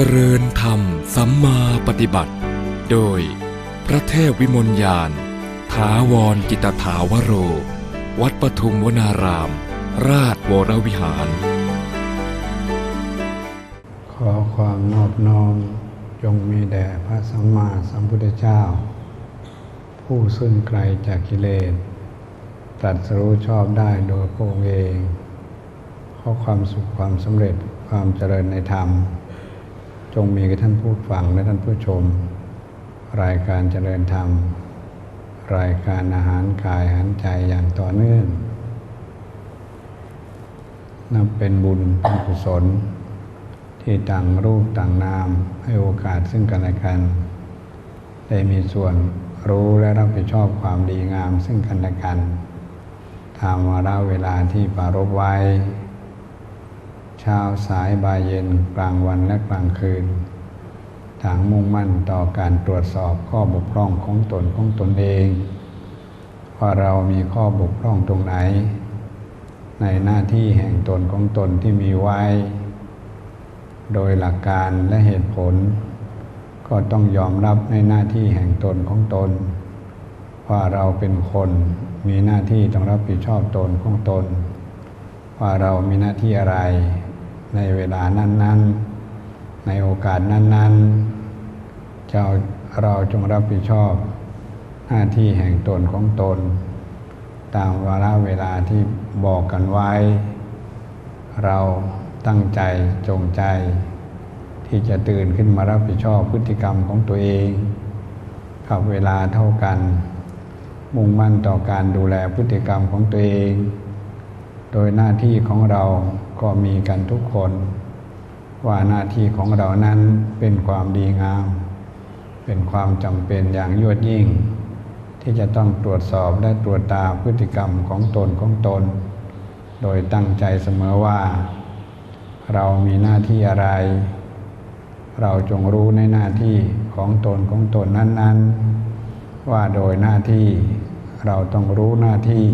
จริญธรรมสัมมาปฏิบัติ โดย พระเทพวิมลยานถาวรกิตถาวโร วัดปทุมวนาราม ราชวรวิหาร ขอความนอบน้อมจงมีแด่พระสัมมาสัมพุทธเจ้า ผู้ซึ่งไกลจากกิเลสตรัสรู้ชอบได้โดยพระองค์เองขอความสุขความสำเร็จความเจริญในธรรม จงมีกับท่านผู้ฟังและท่านผู้ชม รายการเจริญธรรม รายการอาหารกายอาหารใจอย่างต่อเนื่องนับเป็นบุญเป็นกุศล ที่ต่างรูปต่างนาม ให้โอกาสซึ่งกันและกัน ได้มีส่วนรู้และรับผิดชอบความดีงามซึ่งกันและกันตามวาระเวลาที่ปรารภไว้ ช้าสายบ่ายเย็นกลางวันและกลางคืนต่างมุ่งมั่นต่อการตรวจสอบข้อบกพร่องของตนของตนเองว่าเรามีข้อบกพร่องตรงไหน ในหน้าที่แห่งตนของตนที่มีไว้ โดยหลักการและเหตุผล ก็ต้องยอมรับในหน้าที่แห่งตนของตน ว่าเราเป็นคนมีหน้าที่ต้องรับผิดชอบตนของตน ว่าเรามีหน้าที่อะไร ในเวลานั้น ๆ ในโอกาสนั้น ๆ เจะเราจงรับผิดชอบ หน้าที่แห่งตนของตน ตามวาระเวลาที่บอกกันไว้ เราตั้งใจจงใจ ที่จะตื่นขึ้นมารับผิดชอบพฤติกรรมของตัวเองกับเวลาเท่ากัน มุ่งมั่นต่อการดูแลพฤติกรรมของตัวเอง โดยหน้าที่ของเรา ก็มีกันทุกคน ว่าหน้าที่ของเรานั้นเป็นความดีงาม เป็นความจำเป็นอย่างยวดยิ่ง ที่จะต้องตรวจสอบและตรวจตาพฤติกรรมของตนของตน โดยตั้งใจเสมอว่า เรามีหน้าที่อะไร เราจงรู้ในหน้าที่ของตนของตนนั้นๆ ว่าโดยหน้าที่เราต้องรู้หน้าที่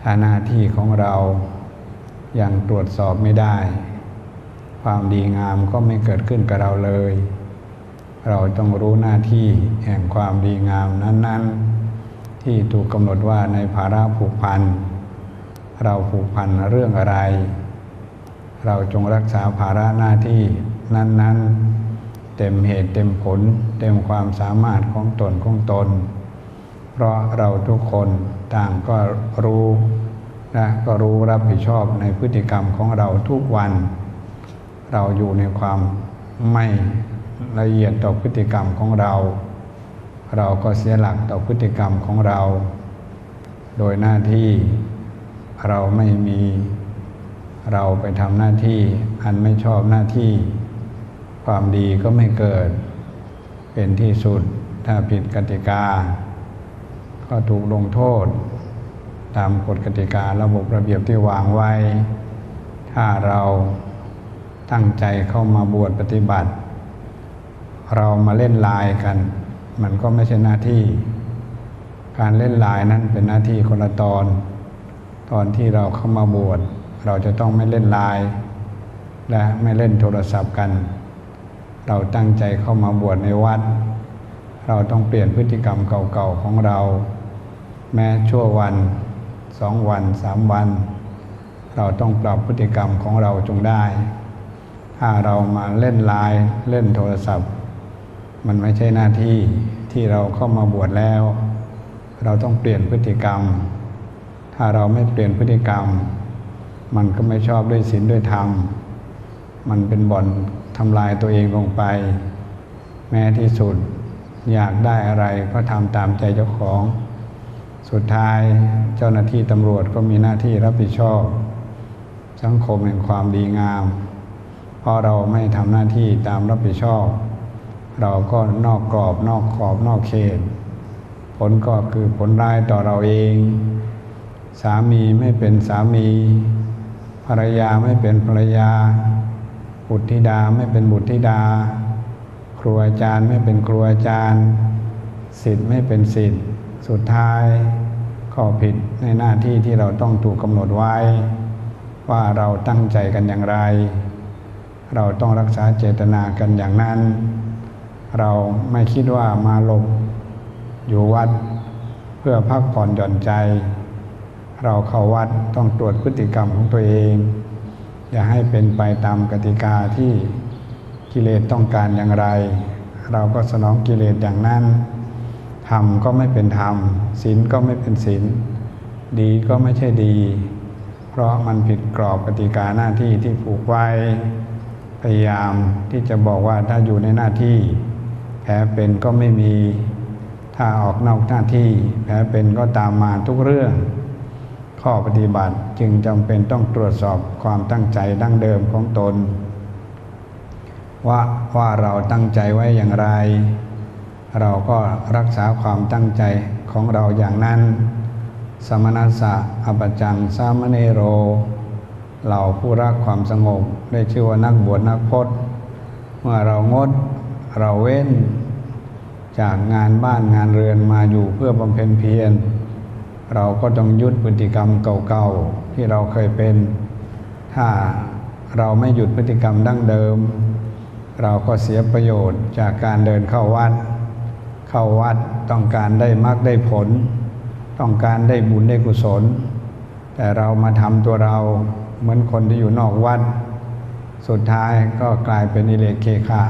ถ้าหน้าที่ของเรา ยังตรวจสอบไม่ได้ ความดีงามก็ไม่เกิดขึ้นกับเราเลย เราต้องรู้หน้าที่แห่งความดีงามนั้น ๆ ที่ถูกกำหนดว่าในภาระผูกพัน เราผูกพันเรื่องอะไร เราจงรักษาภาระหน้าที่นั้น ๆ เต็มเหตุเต็มผล เต็มความสามารถของตนของตน เพราะเราทุกคนต่างก็รู้ และก็รู้รับผิดชอบในพฤติกรรมของเราทุกวัน เราอยู่ในความไม่ละเอียดต่อพฤติกรรมของเรา เราก็เสียหลักต่อพฤติกรรมของเรา โดยหน้าที่เราไม่มี เราไปทำหน้าที่อันไม่ชอบหน้าที่ ความดีก็ไม่เกิด เป็นที่สุดถ้าผิดกติกา ก็ถูกลงโทษ ตามกฎกติการะบบระเบียบที่วางไว้ ถ้าเราตั้งใจเข้ามาบวชปฏิบัติ เรามาเล่นลายกัน มันก็ไม่ใช่หน้าที่ การเล่นลายนั้นเป็นหน้าที่คนละตอน ตอนที่เราเข้ามาบวชเราจะต้องไม่เล่นลาย และไม่เล่นโทรศัพท์กัน เราตั้งใจเข้ามาบวชในวัด เราต้องเปลี่ยนพฤติกรรมเก่าๆของเรา แม้ชั่ววัน สองวันสามวัน เราต้องปรับพฤติกรรมของเราจงได้ ถ้าเรามาเล่นไลน์เล่นโทรศัพท์ มันไม่ใช่หน้าที่ที่เราเข้ามาบวชแล้ว เราต้องเปลี่ยนพฤติกรรม ถ้าเราไม่เปลี่ยนพฤติกรรม มันก็ไม่ชอบด้วยศีลด้วยธรรม มันเป็นบ่อนทำลายตัวเองลงไป แม้ที่สุดอยากได้อะไรก็ทำตามใจเจ้าของ สุดท้ายเจ้าหน้าที่ตำรวจก็มีหน้าที่รับผิดชอบ สังคมแห่งความดีงาม เพราะเราไม่ทำหน้าที่ตามรับผิดชอบ เราก็นอกกรอบนอกขอบนอกเขต ผลก็คือผลร้ายต่อเราเอง สามีไม่เป็นสามี ภรรยาไม่เป็นภรรยา บุตรธิดาไม่เป็นบุตรธิดา ครูอาจารย์ไม่เป็นครูอาจารย์ สิทธิ์ไม่เป็นสิทธิ์ สุดท้ายก็ผิดในหน้าที่ที่เราต้องถูกกำหนดไว้ ว่าเราตั้งใจกันอย่างไร เราต้องรักษาเจตนากันอย่างนั้น เราไม่คิดว่ามาหลบอยู่วัด เพื่อพักผ่อนหย่อนใจ เราเข้าวัดต้องตรวจพฤติกรรมของตัวเอง อย่าให้เป็นไปตามกติกาที่กิเลสต้องการอย่างไร เราก็สนองกิเลสอย่างนั้น ธรรมก็ไม่เป็นธรรมศีลก็ไม่เป็นศีลดีก็ไม่ใช่ดี เพราะมันผิดกรอบกติกาหน้าที่ที่ผูกไว้ พยายามที่จะบอกว่าถ้าอยู่ในหน้าที่ แผลเป็นก็ไม่มี ถ้าออกนอกหน้าที่แผลเป็นก็ตามมาทุกเรื่อง ข้อปฏิบัติจึงจำเป็นต้องตรวจสอบความตั้งใจดั้งเดิมของตน ว่าว่าเราตั้งใจไว้อย่างไร เราก็รักษาความตั้งใจของเราอย่างนั้น สมณสะอปจังสามเนโร เราผู้รักความสงบได้ชื่อว่านักบวชนักพจน์เมื่อเรางดเราเว้น จากงานบ้านงานเรือนมาอยู่เพื่อบำเพ็ญเพียร เราก็ต้องยุดพฤติกรรมเก่าๆที่เราเคยเป็น ถ้าเราไม่หยุดพฤติกรรมดั้งเดิม เราก็เสียประโยชน์จากการเดินเข้าวัด เข้าวัดต้องการได้มรรคได้ผล ต้องการได้บุญได้กุศล แต่เรามาทำตัวเราเหมือนคนที่อยู่นอกวัด สุดท้ายก็กลายเป็นอิเลกเคขา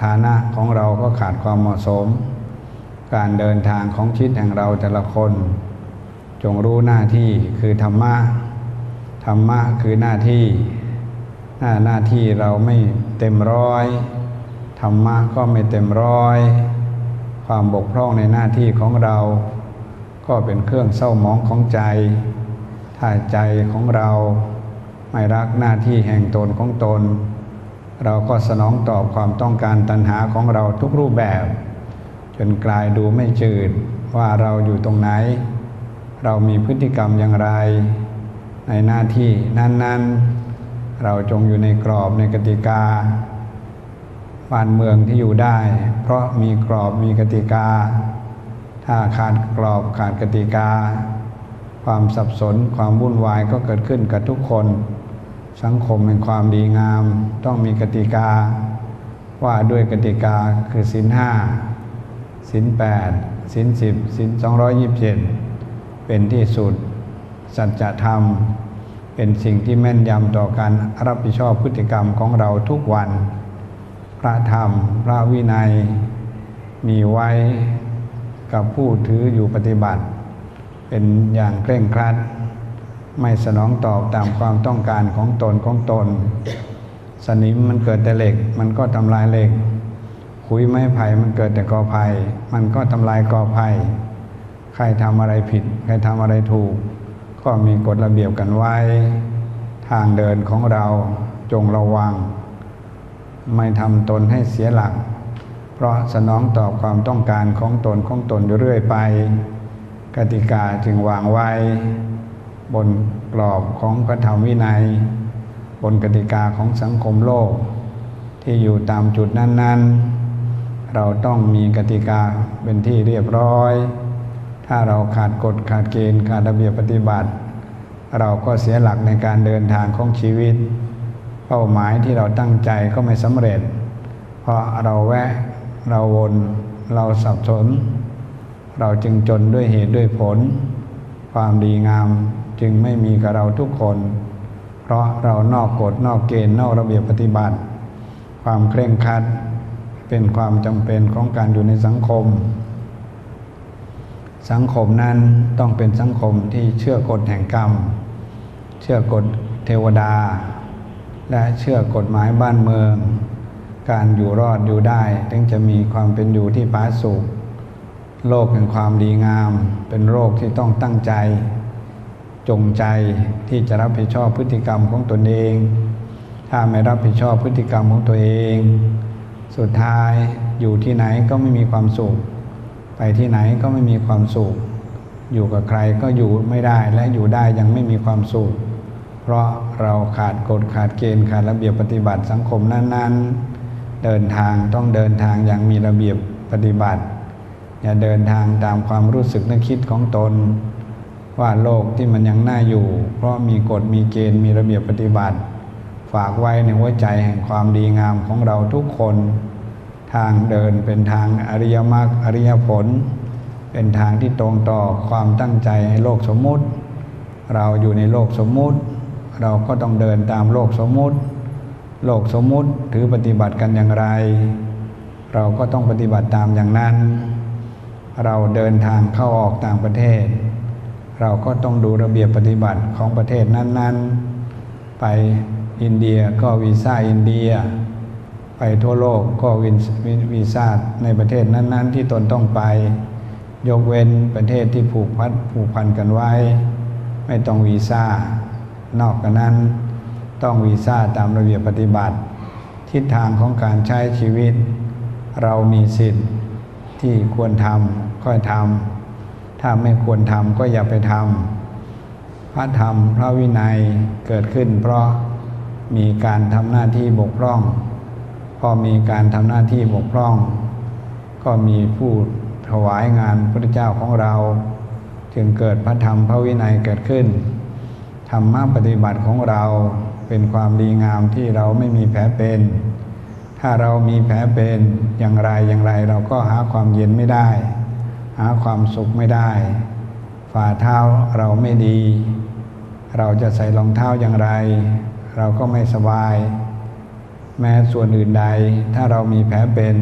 ฐานะของเราก็ขาดความเหมาะสม การเดินทางของชีวิตแห่งเราแต่ละคน จงรู้หน้าที่คือธรรมะธรรมะคือหน้าที่ หน้าหน้าที่เราไม่เต็มร้อย ธรรมะก็ไม่เต็มร้อย ความบกพร่องในหน้าที่ของเรา ก็เป็นเครื่องเศร้าหมองของใจ ถ้าใจของเราไม่รักหน้าที่แห่งตนของตน เราก็สนองตอบความต้องการตัณหาของเราทุกรูปแบบ จนกลายดูไม่จืดว่าเราอยู่ตรงไหน เรามีพฤติกรรมอย่างไร ในหน้าที่นั้น ๆ เราจงอยู่ในกรอบในกติกา บ้านเมืองที่อยู่ได้ เพราะมีกรอบมีกติกา ถ้าขาดกรอบขาดกติกา ความสับสนความวุ่นวายก็เกิดขึ้นกับทุกคน สังคมแห่งความดีงาม ต้องมีกติกา ว่าด้วยกติกาคือศีลห้าศีลแปดศีลสิบศีลสองร้อยยิบเจ็ดเป็นที่สุด สัจธรรม เป็นสิ่งที่แม่นยำต่อการรับผิดชอบพฤติกรรมของเราทุกวัน พระธรรม พระวินัย มีไว้กับผู้ถืออยู่ปฏิบัติ เป็นอย่างเคร่งครัด ไม่สนองตอบตามความต้องการของตนของตน สนิมมันเกิดแต่เหล็ก มันก็ทำลายเหล็ก ขุยไม้ไผ่มันเกิดแต่กอไผ่มันก็ทำลายกอไผ่ใครทำอะไรผิด ใครทำอะไรถูก ก็มีกฎระเบียบกันไว้ ทางเดินของเราจงระวัง ไม่ทำตนให้เสียหลัก เพราะสนองตอบความต้องการของตนของตนอยู่เรื่อยไป กติกาจึงวางไว้ บนกรอบของพระธรรมวินัย บนกติกาของสังคมโลก ที่อยู่ตามจุดนั้น ๆ เราต้องมีกติกาเป็นที่เรียบร้อย ถ้าเราขาดกฎขาดเกณฑ์ขาดระเบียบปฏิบัติ เราก็เสียหลักในการเดินทางของชีวิต เป้าหมายที่เราตั้งใจก็ไม่สำเร็จ เพราะเราแวะเราวนเราสับสน เราจึงจนด้วยเหตุด้วยผล ความดีงามจึงไม่มีกับเราทุกคน เพราะเรานอกกฎนอกเกณฑ์นอกระเบียบปฏิบัติ ความเคร่งครัดเป็นความจำเป็นของการอยู่ในสังคม สังคมนั้นต้องเป็นสังคมที่เชื่อกฎแห่งกรรม เชื่อกฎเทวดา และเชื่อกฎหมายบ้านเมือง การอยู่รอดอยู่ได้ ถึงจะมีความเป็นอยู่ที่ผาสุกโลกแห่งความดีงาม เป็นโรคที่ต้องตั้งใจ จงใจที่จะรับผิดชอบพฤติกรรมของตนเอง ถ้าไม่รับผิดชอบพฤติกรรมของตัวเอง สุดท้ายอยู่ที่ไหนก็ไม่มีความสุข ไปที่ไหนก็ไม่มีความสุข อยู่กับใครก็อยู่ไม่ได้และอยู่ได้ยังไม่มีความสุข ราะเราขาดกฎขาดเกณฑ์ขาดระเบียบปฏิบัติสังคมนั้นๆ เดินทางต้องเดินทางอย่างมีระเบียบปฏิบัติ อย่าเดินทางตามความรู้สึกนึกคิดของตน ว่าโลกที่มันยังน่าอยู่ เพราะมีกฎมีเกณฑ์มีระเบียบปฏิบัติ ฝากไว้ในหัวใจแห่งความดีงามของเราทุกคน ทางเดินเป็นทางอริยมรรคอริยผล เป็นทางที่ตรงต่อความตั้งใจในโลกสมมุติ เราอยู่ในโลกสมมุติ เราก็ต้องเดินตามโลกสมมุติ โลกสมมุติถือปฏิบัติกันอย่างไร เราก็ต้องปฏิบัติตามอย่างนั้น เราเดินทางเข้าออกต่างประเทศ เราก็ต้องดูระเบียบปฏิบัติของประเทศนั้น ๆ ไปอินเดียก็วีซ่าอินเดีย ไปทั่วโลกก็วินวีซ่าในประเทศนั้น ๆ ที่ตนต้องไป ยกเว้นประเทศที่ผูกพัดผูกพันกันไว้ ไม่ต้องวีซ่า นอกจากนั้นต้องวีซ่าตามระเบียบปฏิบัติ ทิศทางของการใช้ชีวิต เรามีสิทธิ์ที่ควรทำก็ทำถ้าไม่ควรทำก็อย่าไปทำพระธรรมพระวินัยเกิดขึ้น เพราะมีการทำหน้าที่บกพร่อง พอมีการทำหน้าที่บกพร่อง ก็มีผู้ถวายงานพระเจ้าของเรา จึงเกิดพระธรรมพระวินัยเกิดขึ้น ธรรมะปฏิบัติของเราเป็นความดีงามที่เราไม่มีแผลเป็น ถ้าเรามีแผลเป็นอย่างไรอย่างไรเราก็หาความเย็นไม่ได้ หาความสุขไม่ได้ ฝ่าเท้าเราไม่ดี เราจะใส่รองเท้าอย่างไร เราก็ไม่สบาย แม้ส่วนอื่นใด ถ้าเรามีแผลเป็น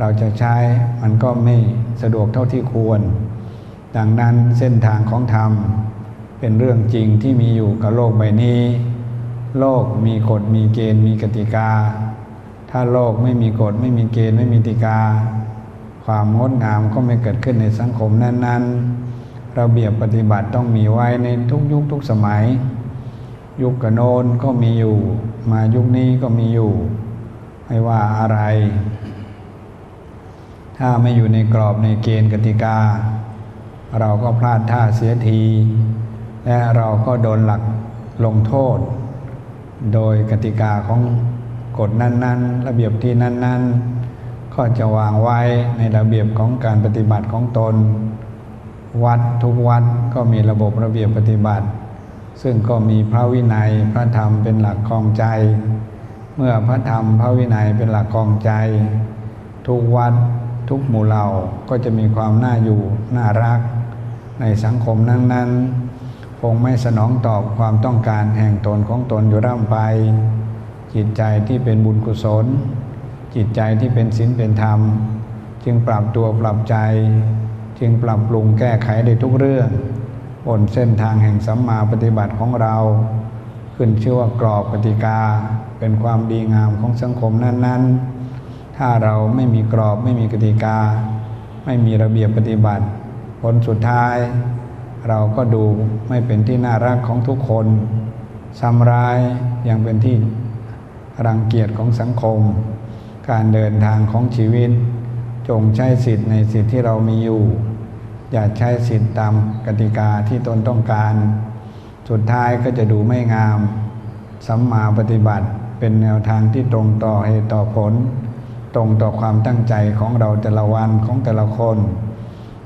เราจะใช้มันก็ไม่สะดวกเท่าที่ควร ดังนั้นเส้นทางของธรรม เป็นเรื่องจริงที่มีอยู่กับโลกใบนี้ โลกมีกฎมีเกณฑ์มีกติกา ถ้าโลกไม่มีกฎไม่มีเกณฑ์ไม่มีกติกา ความงดงามก็ไม่เกิดขึ้นในสังคมนั้น ๆ ระเบียบปฏิบัติต้องมีไว้ในทุกยุคทุกสมัย ยุคกระโนนก็มีอยู่ มายุคนี้ก็มีอยู่ ไม่ว่าอะไร ถ้าไม่อยู่ในกรอบในเกณฑ์กติกา เราก็พลาดท่าเสียที และเราก็โดนหลักลงโทษ โดยกติกาของกฎนั้น ๆ ระเบียบที่นั้น ๆ ก็จะวางไว้ในระเบียบของการปฏิบัติของตน วัดทุกวัดก็มีระบบระเบียบปฏิบัติ ซึ่งก็มีพระวินัยพระธรรมเป็นหลักครองใจ เมื่อพระธรรมพระวินัยเป็นหลักครองใจ ทุกวัดทุกหมู่เหล่าก็จะมีความน่าอยู่น่ารัก ในสังคมนั้นๆ คงไม่สนองตอบความต้องการแห่งตนของตนอยู่ร่ำไป จิตใจที่เป็นบุญกุศล จิตใจที่เป็นศีลเป็นธรรม จึงปรับตัวปรับใจ จึงปรับปรุงแก้ไขได้ทุกเรื่องบนเส้นทางแห่งสัมมาปฏิบัติของเรา ขึ้นชื่อว่ากรอบกติกาเป็นความดีงามของสังคมนั้นๆ ถ้าเราไม่มีกรอบไม่มีกติกา ไม่มีระเบียบปฏิบัติ ผลสุดท้าย เราก็ดูไม่เป็นที่น่ารักของทุกคนซ้ำร้ายยังเป็นที่รังเกียจของสังคม การเดินทางของชีวิต จงใช้สิทธิ์ในสิทธิ์ที่เรามีอยู่ อย่าใช้สิทธิ์ตามกติกาที่ตนต้องการ สุดท้ายก็จะดูไม่งามสัมมาปฏิบัติเป็นแนวทางที่ตรงต่อเหตุต่อผล ตรงต่อความตั้งใจของเราแต่ละวันของแต่ละคน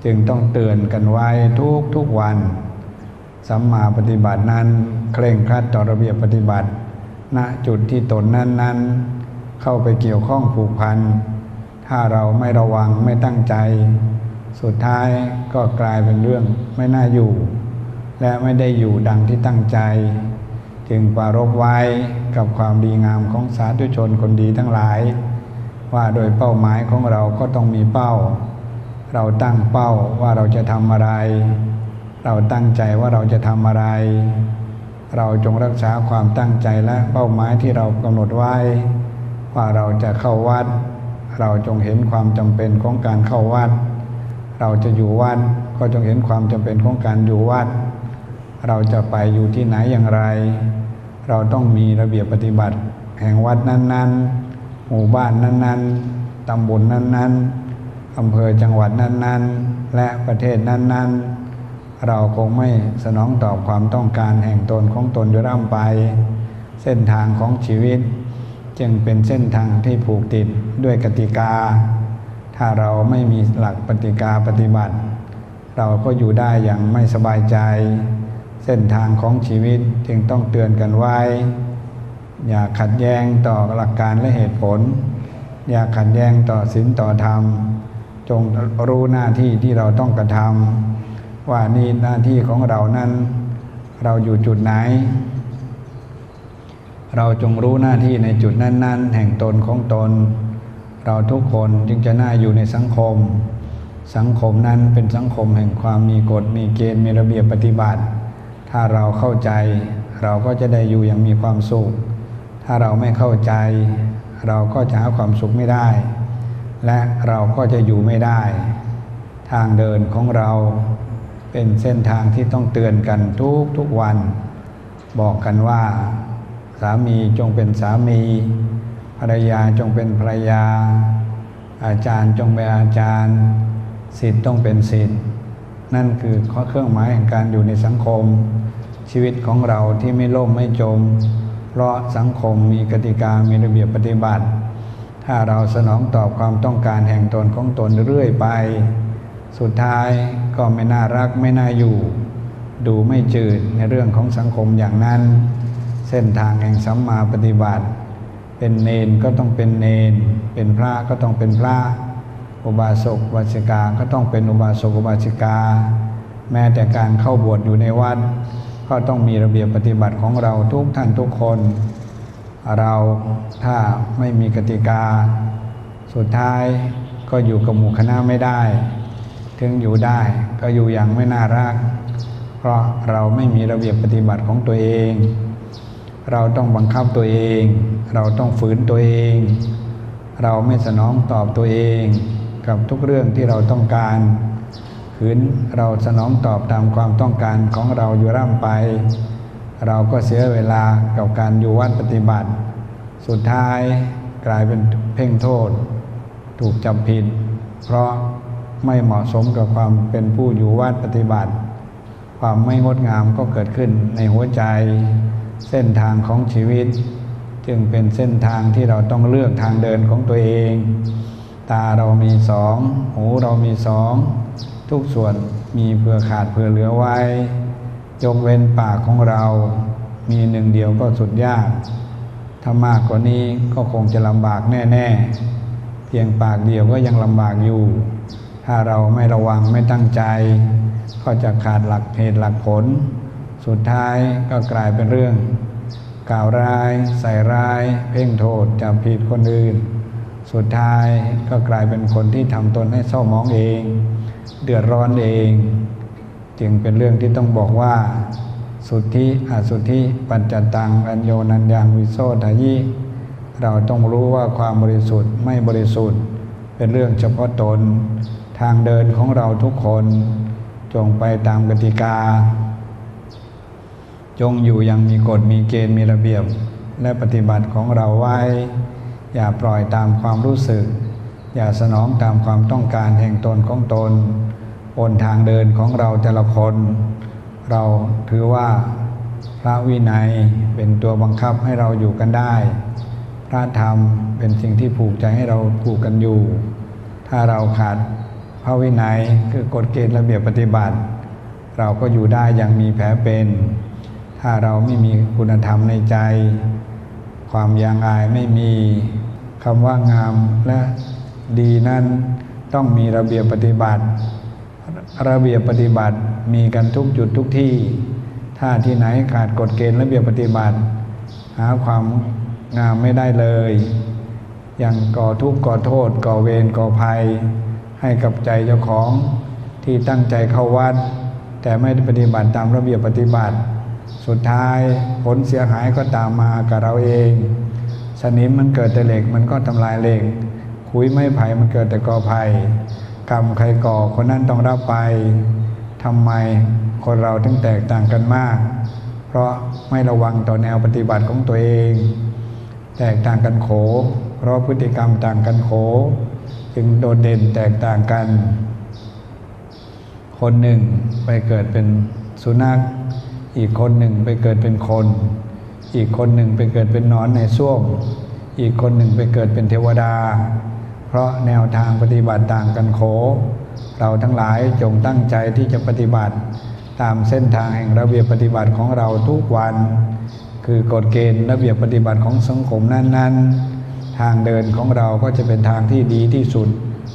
จึงต้องเตือนกันไว้ทุกทุกวันสัมมาปฏิบัตินั้น เคร่งครัดต่อระเบียบปฏิบัติ ณจุดที่ตนนั้นนั้นเข้าไปเกี่ยวข้องผูกพัน ถ้าเราไม่ระวังไม่ตั้งใจ สุดท้ายก็กลายเป็นเรื่องไม่น่าอยู่ และไม่ได้อยู่ดังที่ตั้งใจ จึงปรารบไว้กับความดีงามของสาธุชนคนดีทั้งหลาย ว่าโดยเป้าหมายของเราก็ต้องมีเป้า เราตั้งเป้าว่าเราจะทำอะไร เราตั้งใจว่าเราจะทำอะไร เราจงรักษาความตั้งใจและเป้าหมายที่เรากำหนดไว้ ว่าเราจะเข้าวัด เราจงเห็นความจำเป็นของการเข้าวัด เราจะอยู่วัดก็จงเห็นความจำเป็นของการอยู่วัด เราจะไปอยู่ที่ไหนอย่างไร เราต้องมีระเบียบปฏิบัติ แห่งวัดนั้น ๆ หมู่บ้านนั้น ๆตำบลนั้น ๆ อำเภอจังหวัดนั้น ๆ และประเทศนั้น ๆ เราคงไม่สนองตอบความต้องการแห่งตนของตนอยู่ร่ำไป เส้นทางของชีวิต จึงเป็นเส้นทางที่ผูกติดด้วยกติกา ถ้าเราไม่มีหลักปฏิกาปฏิบัติ เราก็อยู่ได้อย่างไม่สบายใจ เส้นทางของชีวิตจึงต้องเตือนกันไว้ อย่าขัดแย้งต่อหลักการและเหตุผล อย่าขัดแย้งต่อศีลต่อธรรม จงรู้หน้าที่ที่เราต้องกระทำว่านี่หน้าที่ของเรานั้น เราอยู่จุดไหน เราจงรู้หน้าที่ในจุดนั้น ๆ แห่งตนของตน เราทุกคนจึงจะน่าอยู่ในสังคม สังคมนั้นเป็นสังคมแห่งความมีกฎมีเกณฑ์มีระเบียบปฏิบัติ ถ้าเราเข้าใจ เราก็จะได้อยู่อย่างมีความสุข ถ้าเราไม่เข้าใจ เราก็จะหาความสุขไม่ได้ และเราก็จะอยู่ไม่ได้ ทางเดินของเราเป็นเส้นทางที่ต้องเตือนกันทุกทุกวัน บอกกันว่า สามีจงเป็นสามี ภรรยาจงเป็นภรรยา อาจารย์จงเป็นอาจารย์ศิษย์ต้องเป็นศิษย์นั่นคือข้อเครื่องหมายแห่งการอยู่ในสังคม ชีวิตของเราที่ไม่ล่มไม่จม เพราะสังคมมีกติกามีระเบียบปฏิบัติ ถ้าเราสนองตอบความต้องการแห่งตนของตนเรื่อยไป สุดท้ายก็ไม่น่ารักไม่น่าอยู่ ดูไม่จืดในเรื่องของสังคมอย่างนั้น เส้นทางแห่งสัมมาปฏิบัติ เป็นเนนก็ต้องเป็นเนน เป็นพระก็ต้องเป็นพระ อุบาสกอุบาสิกาก็ต้องเป็นอุบาสกอุบาสิกา แม้แต่การเข้าบวชอยู่ในวัด ก็ต้องมีระเบียบปฏิบัติของเราทุกท่านทุกคน เราถ้าไม่มีกติกา สุดท้ายก็อยู่กับหมู่คณะไม่ได้ ถึงอยู่ได้ก็อยู่อย่างไม่น่ารัก เพราะเราไม่มีระเบียบปฏิบัติของตัวเอง เราต้องบังคับตัวเอง เราต้องฝืนตัวเอง เราไม่สนองตอบตัวเอง กับทุกเรื่องที่เราต้องการขืนเราสนองตอบตามความต้องการของเราอยู่ร่ำไป เราก็เสียเวลากับการอยู่วัดปฏิบัติ สุดท้ายกลายเป็นเพ่งโทษ ถูกจับผิด เพราะไม่เหมาะสมกับความเป็นผู้อยู่วัดปฏิบัติ ความไม่งดงามก็เกิดขึ้นในหัวใจ เส้นทางของชีวิต จึงเป็นเส้นทางที่เราต้องเลือกทางเดินของตัวเอง ตาเรามีสอง หูเรามีสอง ทุกส่วนมีเผื่อขาดเผื่อเหลือไว้ ยกเว้นปากของเรา มีหนึ่งเดียวก็สุดยาก ถ้ามากกว่านี้ก็คงจะลำบากแน่ๆ เพียงปากเดียวก็ยังลำบากอยู่ ถ้าเราไม่ระวังไม่ตั้งใจ ก็จะขาดหลักเหตุหลักผล สุดท้ายก็กลายเป็นเรื่อง กล่าวร้าย ใส่ร้าย เพ่งโทษจับผิดคนอื่น สุดท้ายก็กลายเป็นคนที่ทำตนให้เศร้าหมองเอง เดือดร้อนเอง จึงเป็นเรื่องที่ต้องบอกว่า สุทธิอสุทธิปัจจตังอัญโยนันยังวิโสทายิเราต้องรู้ว่าความบริสุทธิ์ไม่บริสุทธิ์ เป็นเรื่องเฉพาะตน ทางเดินของเราทุกคนจงไปตามกติกา จงอยู่อยังมีกฎมีเกณฑ์มีระเบียบ และปฏิบัติของเราไว้ อย่าปล่อยตามความรู้สึก อย่าสนองตามความต้องการแห่งตนของตน บนทางเดินของเราแต่ละคน เราถือว่าพระวินัยเป็นตัวบังคับให้เราอยู่กันได้ พระธรรมเป็นสิ่งที่ผูกใจให้เราผูกกันอยู่ ถ้าเราขาดพระวินัยคือกฎเกณฑ์ระเบียบปฏิบัติ เราก็อยู่ได้อย่างมีแผลเป็น ถ้าเราไม่มีคุณธรรมในใจ ความยางอายไม่มีคำว่างามและดีนั้นต้องมีระเบียบปฏิบัติ ระเบียบปฏิบัติมีกันทุกจุดทุกที่ ถ้าที่ไหนขาดกฎเกณฑ์ระเบียบปฏิบัติ หาความงามไม่ได้เลย อย่างก่อทุกข์ก่อโทษ ก่อเวรก่อภัย ให้กับใจเจ้าของที่ตั้งใจเข้าวัด แต่ไม่ปฏิบัติตามระเบียบปฏิบัติ สุดท้ายผลเสียหายก็ตามมากับเราเอง สนิมมันเกิดแต่เหล็กมันก็ทำลายเหล็ก คุยไม่ไผ่มันเกิดแต่กอไผ่ กรรมใครก่อคนนั้นต้องรับไปทำไมคนเราถึงแตกต่างกันมาก เพราะไม่ระวังต่อแนวปฏิบัติของตัวเอง แตกต่างกันโข เพราะพฤติกรรมต่างกันโข จึงโดดเด่นแตกต่างกัน คนหนึ่งไปเกิดเป็นสุนัข อีกคนหนึ่งไปเกิดเป็นคน อีกคนหนึ่งไปเกิดเป็นนอนในส้วม อีกคนหนึ่งไปเกิดเป็นเทวดา เพราะแนวทางปฏิบัติต่างกันโข เราทั้งหลายจงตั้งใจที่จะปฏิบัติ ตามเส้นทางแห่งระเบียบปฏิบัติของเราทุกวัน คือกฎเกณฑ์ระเบียบปฏิบัติของสังคมนั้นๆ ทางเดินของเราก็จะเป็นทางที่ดีที่สุด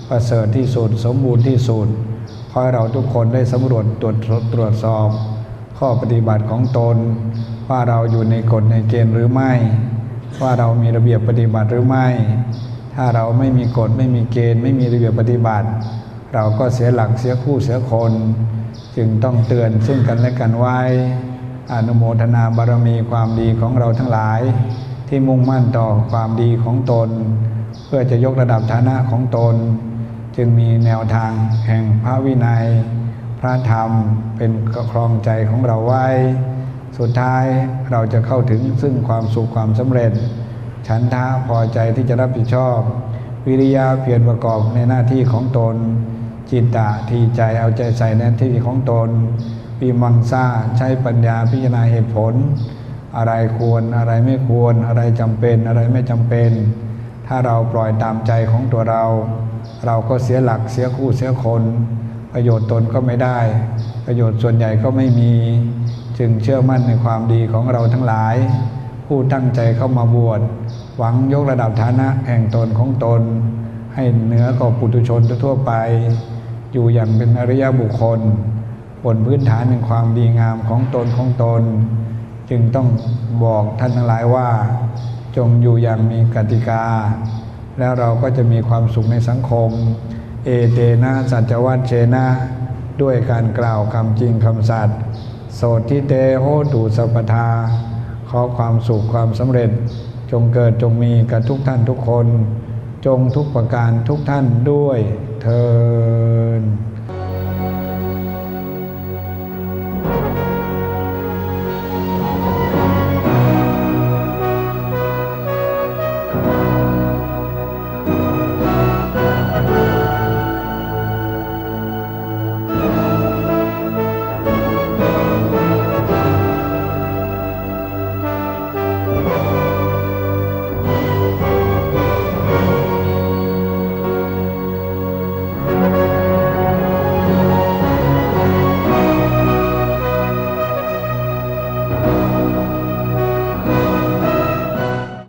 ประเสริฐที่สุด สมบูรณ์ที่สุดขอให้เราทุกคนได้สำรวจตรวจตรวจสอบ ข้อปฏิบัติของตน ว่าเราอยู่ในกฎในเกณฑ์หรือไม่ ว่าเรามีระเบียบปฏิบัติหรือไม่ ถ้าเราไม่มีกฎไม่มีเกณฑ์ ไม่มีระเบียบปฏิบัติ เราก็เสียหลักเสียคู่เสียคน จึงต้องเตือนซึ่งกันและกันไว้อนุโมทนาบารมีความดีของเราทั้งหลาย ที่มุ่งมั่นต่อความดีของตน เพื่อจะยกระดับฐานะของตน จึงมีแนวทางแห่งพระวินัย พระธรรมเป็นครองใจของเราไว้ สุดท้ายเราจะเข้าถึงซึ่งความสุขความสำเร็จ ฉันทะพอใจที่จะรับผิดชอบ วิริยะเพียรประกอบในหน้าที่ของตน จิตตะทีใจเอาใจใส่ในหน้าที่ของตนวิมังซาใช้ปัญญาพิจารณาเหตุผล อะไรควรอะไรไม่ควร อะไรจำเป็นอะไรไม่จำเป็น ถ้าเราปล่อยตามใจของตัวเรา เราก็เสียหลักเสียคู่เสียคน ประโยชน์ตนก็ไม่ได้ ประโยชน์ส่วนใหญ่ก็ไม่มี จึงเชื่อมั่นในความดีของเราทั้งหลาย ผู้ตั้งใจเข้ามาบวช หวังยกระดับฐานะแห่งตนของตน ให้เหนือกว่าปุถุชนทั่วไป อยู่อย่างเป็นอริยบุคคล บนพื้นฐานแห่งความดีงามของตนของตน จึงต้องบอกท่านทั้งหลายว่า จงอยู่อย่างมีกติกา แล้วเราก็จะมีความสุขในสังคม เอเตนะสัจวัตเชนะ ด้วยการกล่าวคำจริงคำสัตย์โสทิเตโหตุสัพพทาขอความสุขความสำเร็จ จงเกิดจงมีกับทุกท่านทุกคน จงทุกประการทุกท่านด้วยเทอ